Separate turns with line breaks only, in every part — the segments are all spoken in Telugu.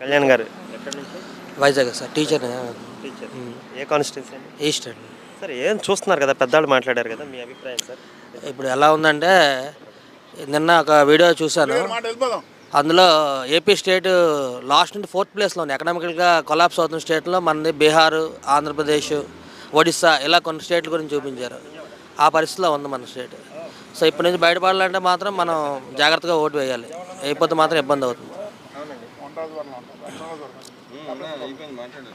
కళ్యాణ్ గారు ఎక్కడి నుంచి
వైజాగ్ సార్ టీచర్.
టీచర్. ఏ కాన్స్టిట్యూన్సీ
ఈస్ట్ అండి
సార్ ఏం చూస్తున్నారు కదా పెద్దవాళ్ళు మాట్లాడారు కదా మీ అభిప్రాయం సార్?
ఇప్పుడు ఎలా ఉందంటే నిన్న ఒక వీడియో చూశాను. అందులో ఏపీ స్టేట్ లాస్ట్ నుండి ఫోర్త్ ప్లేస్లో ఉంది. ఎకనామికల్గా కొలాప్స్ అవుతున్న స్టేట్లో మనది బీహార్ ఆంధ్రప్రదేశ్ ఒడిస్సా ఇలా కొన్ని స్టేట్ల గురించి చూపించారు. ఆ పరిస్థితిలో ఉంది మన స్టేట్. సో ఇప్పటి నుంచి బయటపడాలంటే మాత్రం మనం జాగ్రత్తగా ఓటు వేయాలి. అయిపోతే మాత్రం ఇబ్బంది అవుతుంది.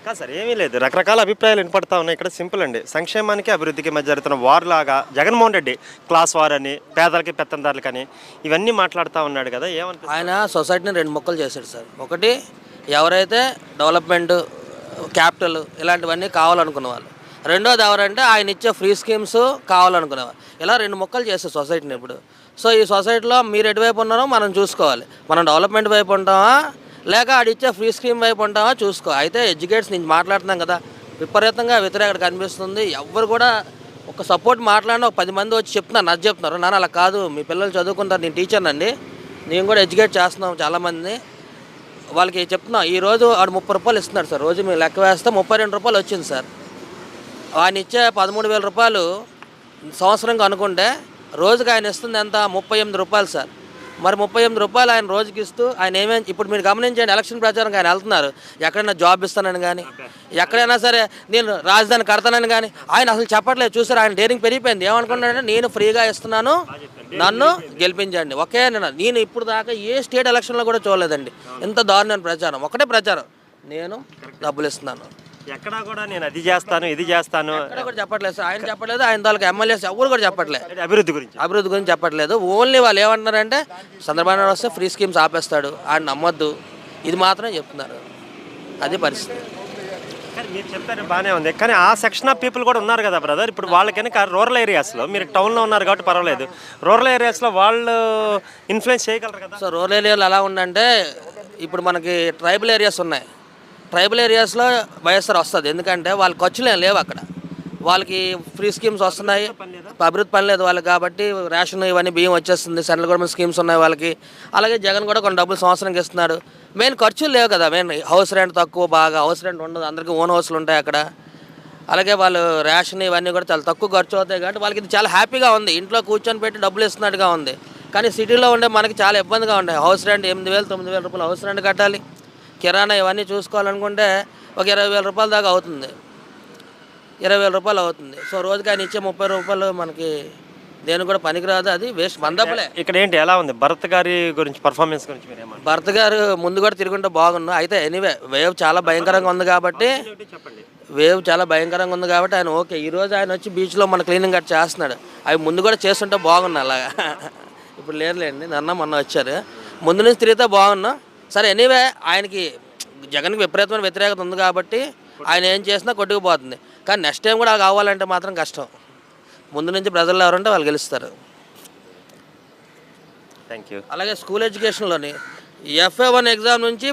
కాదు సార్ ఏమీ లేదు. రకరకాల అభిప్రాయాలు వినపడతా ఉన్నాయి. ఇక్కడ సింపుల్ అండి. సంక్షేమానికి అభివృద్ధికి మధ్య జరుగుతున్న వార్ లాగా జగన్మోహన్ రెడ్డి క్లాస్ వార్ అని పేదలకి పెత్తందారులకని ఇవన్నీ మాట్లాడుతూ ఉన్నాడు కదా. ఏమనిపిస్తుంది?
ఆయన సొసైటీని రెండు మొక్కలు చేశాడు సార్. ఒకటి ఎవరైతే డెవలప్మెంట్ క్యాపిటల్ ఇలాంటివన్నీ కావాలనుకున్న వాళ్ళు. రెండోది ఎవరంటే ఆయన ఇచ్చే ఫ్రీ స్కీమ్స్ కావాలనుకునేవారు ఇలా రెండు మొక్కలు చేస్తారు సొసైటీని ఇప్పుడు. సో ఈ సొసైటీలో మీరు ఎటువైపు ఉన్నారో మనం చూసుకోవాలి. మనం డెవలప్మెంట్ వైపు ఉంటామా? లేక ఆడిచ్చే ఫ్రీ స్కీమ్ వైపు ఉంటామా చూసుకో. అయితే ఎడ్యుకేట్స్ నుంచి మాట్లాడుతున్నాం కదా. విపరీతంగా వ్యతిరేకత కనిపిస్తుంది. ఎవరు కూడా ఒక సపోర్ట్ మాట్లాడిన ఒక పది మంది వచ్చి చెప్తున్నారు నచ్చ చెప్తున్నారు. నాన్న అలా కాదు. మీ పిల్లలు చదువుకుంటారు. నేను టీచర్నండి నేను కూడా ఎడ్యుకేట్ చేస్తున్నాం చాలామందిని. వాళ్ళకి చెప్తున్నా ఈరోజు ఆడు ముప్పై రూపాయలు ఇస్తున్నాడు సార్. రోజు మీరు లెక్క వేస్తే ముప్పై రెండు రూపాయలు వచ్చింది సార్. ఆయన ఇచ్చే పదమూడు వేల రూపాయలు సంవత్సరంగా అనుకుంటే రోజుకి ఆయన ఇస్తుంది ఎంత? ముప్పై ఎనిమిది రూపాయలు సార్. మరి ముప్పై ఎనిమిది రూపాయలు ఆయన రోజుకి ఇస్తూ ఆయన ఏమేమి ఇప్పుడు మీరు గమనించండి ఎలక్షన్ ప్రచారం ఆయన వెళ్తున్నారు. ఎక్కడైనా జాబ్ ఇస్తానని కానీ ఎక్కడైనా సరే నేను రాజధాని కడతానని కానీ ఆయన అసలు చెప్పట్లేదు. చూసారు ఆయన డేరింగ్ పెరిగిపోయింది. ఏమనుకుంటున్నాడంటే నేను ఫ్రీగా ఇస్తున్నాను నన్ను గెలిపించండి. ఒకే నేను నేను ఇప్పుడు దాకా ఏ స్టేట్ ఎలక్షన్లో కూడా చూడలేదండి. ఇంత దారుణమైన ప్రచారం. ఒకటే ప్రచారం. నేను డబ్బులు ఇస్తున్నాను.
ఎక్కడా కూడా నేను అది చేస్తాను ఇది చేస్తాను.
ఎక్కడ కూడా చెప్పట్లేదు సార్. ఆయన చెప్పట్లేదు ఆయన తాలూకు ఎమ్మెల్యేస్ ఎవరు కూడా చెప్పట్లేదు
అంటే అభివృద్ధి గురించి.
అభివృద్ధి గురించి చెప్పట్లేదు. ఓన్లీ వాళ్ళు ఏమంటున్నారంటే చంద్రబాబు నాయుడు వస్తే ఫ్రీ స్కీమ్స్ ఆపేస్తాడు ఆయన నమ్మొద్దు. ఇది మాత్రమే చెప్తున్నారు. అది పరిస్థితి.
కానీ మీరు చెప్పారు బాగానే ఉంది. కానీ ఆ సెక్షన్ ఆఫ్ పీపుల్ కూడా ఉన్నారు కదా బ్రదర్. ఇప్పుడు వాళ్ళకని రూరల్ ఏరియాస్లో మీరు టౌన్లో ఉన్నారు కాబట్టి పర్వాలేదు. రూరల్ ఏరియాస్లో వాళ్ళు ఇన్ఫ్లుయెన్స్ చేయగలరు కదా?
సో రూరల్ ఏరియాలో ఎలా ఉందంటే ఇప్పుడు మనకి ట్రైబల్ ఏరియాస్ ఉన్నాయి. ట్రైబల్ ఏరియాస్లో వైఎస్ఆర్ వస్తుంది. ఎందుకంటే వాళ్ళ ఖర్చులు లేవు అక్కడ. వాళ్ళకి ఫ్రీ స్కీమ్స్ వస్తున్నాయి. అభివృద్ధి పని లేదు వాళ్ళకి కాబట్టి రేషన్ ఇవన్నీ బియ్యం వచ్చేస్తుంది. సెంట్రల్ గవర్నమెంట్ స్కీమ్స్ ఉన్నాయి వాళ్ళకి. అలాగే జగన్ కూడా కొన్ని డబ్బులు సంవత్సరానికి ఇస్తున్నాడు. మెయిన్ ఖర్చులు లేవు కదా. మెయిన్ హౌస్ రెంట్ తక్కువ బాగా. హౌస్ రెంట్ ఉండదు. అందరికీ ఓన్ హౌస్లు ఉంటాయి అక్కడ. అలాగే వాళ్ళు రేషన్ ఇవన్నీ కూడా చాలా తక్కువ ఖర్చు అవుతాయి కాబట్టి వాళ్ళకి ఇది చాలా హ్యాపీగా ఉంది. ఇంట్లో కూర్చొని పెట్టి డబ్బులు ఇస్తున్నట్టుగా ఉంది. కానీ సిటీలో ఉండే మనకి చాలా ఇబ్బందిగా ఉండే. హౌస్ రెంట్ ఎనిమిది వేలు తొమ్మిది వేల రూపాయలు హౌస్ రెంట్ కట్టాలి. కిరాణా ఇవన్నీ చూసుకోవాలనుకుంటే ఒక ఇరవై వేల రూపాయల దాకా అవుతుంది. ఇరవై వేల రూపాయలు అవుతుంది. సో రోజుకి ఆయన ఇచ్చే ముప్పై రూపాయలు మనకి దేనికి కూడా పనికిరాదు. అది వేస్ట్. డబ్బులే
ఇక్కడ ఏంటి ఎలా ఉంది? భరత్ గారి గురించి పర్ఫార్మెన్స్ గురించి మీరు
భర్త గారు ముందు కూడా తిరుగుంటే బాగున్నా అయితే ఎనీవే వేవ్ చాలా భయంకరంగా ఉంది కాబట్టి
చెప్పండి.
వేవ్ చాలా భయంకరంగా ఉంది కాబట్టి ఆయన ఓకే ఈ రోజు ఆయన వచ్చి బీచ్లో మన క్లీనింగ్ కట్ చేస్తున్నాడు. అవి ముందు కూడా చేస్తుంటే బాగున్నా అలాగా. ఇప్పుడు లేదులేండి నన్న మొన్న వచ్చారు. ముందు నుంచి తిరిగితే బాగున్నా సరే ఎనీవే ఆయనకి జగన్కి విపరీతమైన వ్యతిరేకత ఉంది కాబట్టి ఆయన ఏం చేసినా కొట్టుకుపోతుంది. కానీ నెక్స్ట్ టైం కూడా కావాలంటే మాత్రం కష్టం. ముందు నుంచి ప్రజల్లో ఎవరుంటే వాళ్ళు గెలుస్తారు.
థ్యాంక్ యూ
అలాగే స్కూల్ ఎడ్యుకేషన్లోని ఎఫ్ఏ వన్ ఎగ్జామ్ నుంచి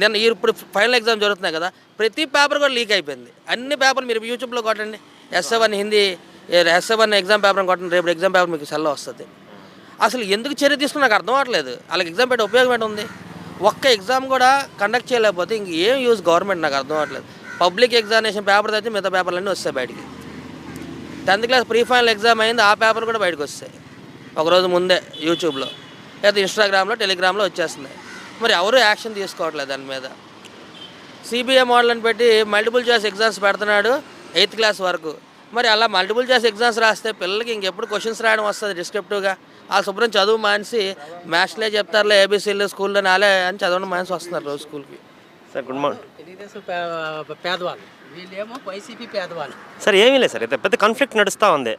నిన్న ఈ ఇప్పుడు ఫైనల్ ఎగ్జామ్ జరుగుతున్నాయి కదా ప్రతి పేపర్ కూడా లీక్ అయిపోయింది. అన్ని పేపర్లు మీరు యూట్యూబ్లో కొట్టండి. SA one Hindi SA one exam paper కొట్టండి రేపు ఎగ్జామ్ పేపర్ మీకు సెల్లో వస్తుంది. అసలు ఎందుకు చర్య తీసుకుని నాకు అర్థం అవ్వట్లేదు. వాళ్ళకి ఎగ్జామ్ పెట్టి ఉపయోగం ఏంటి ఉంది? ఒక్క ఎగ్జామ్ కూడా కండక్ట్ చేయలేకపోతే ఇంక ఏం యూజ్ గవర్నమెంట్ నాకు అర్థం అవ్వట్లేదు. పబ్లిక్ ఎగ్జామినేషన్ పేపర్ అయితే మిగతా పేపర్లన్నీ వస్తాయి బయటికి. Tenth class pre final exam అయింది ఆ పేపర్ కూడా బయటకు వస్తాయి. ఒకరోజు ముందే యూట్యూబ్లో లేదా ఇన్స్టాగ్రామ్లో టెలిగ్రామ్లో వచ్చేస్తున్నాయి. మరి ఎవరు యాక్షన్ తీసుకోవట్లేదు దాని మీద? సిబిఐ మోడల్ని పెట్టి మల్టిపుల్ చాయిస్ ఎగ్జామ్స్ పెడుతున్నాడు ఎయిత్ క్లాస్ వరకు. మరి అలా మల్టిపుల్ చాయిస్ ఎగ్జామ్స్ రాస్తే పిల్లలకి ఇంకెప్పుడు క్వశ్చన్స్ రాయడం వస్తుంది డిస్క్రిప్టివ్గా ఆ శుభ్రం చదువు మానేసి మ్యాథ్స్లే చెప్తారులే ఏబీసీలు స్కూల్లో నాలే అని చదవడం మానేసి వస్తున్నారు రోజు స్కూల్కి
సార్ గుడ్ మార్నింగ్
తెలుగుదేశం పేదవాళ్ళు. వీళ్ళేమో వైసీపీ పేదవాళ్ళు.
సార్ ఏమీ లేదు సార్ పెద్ద కాన్ఫ్లిక్ట్ నడుస్తూ ఉంది.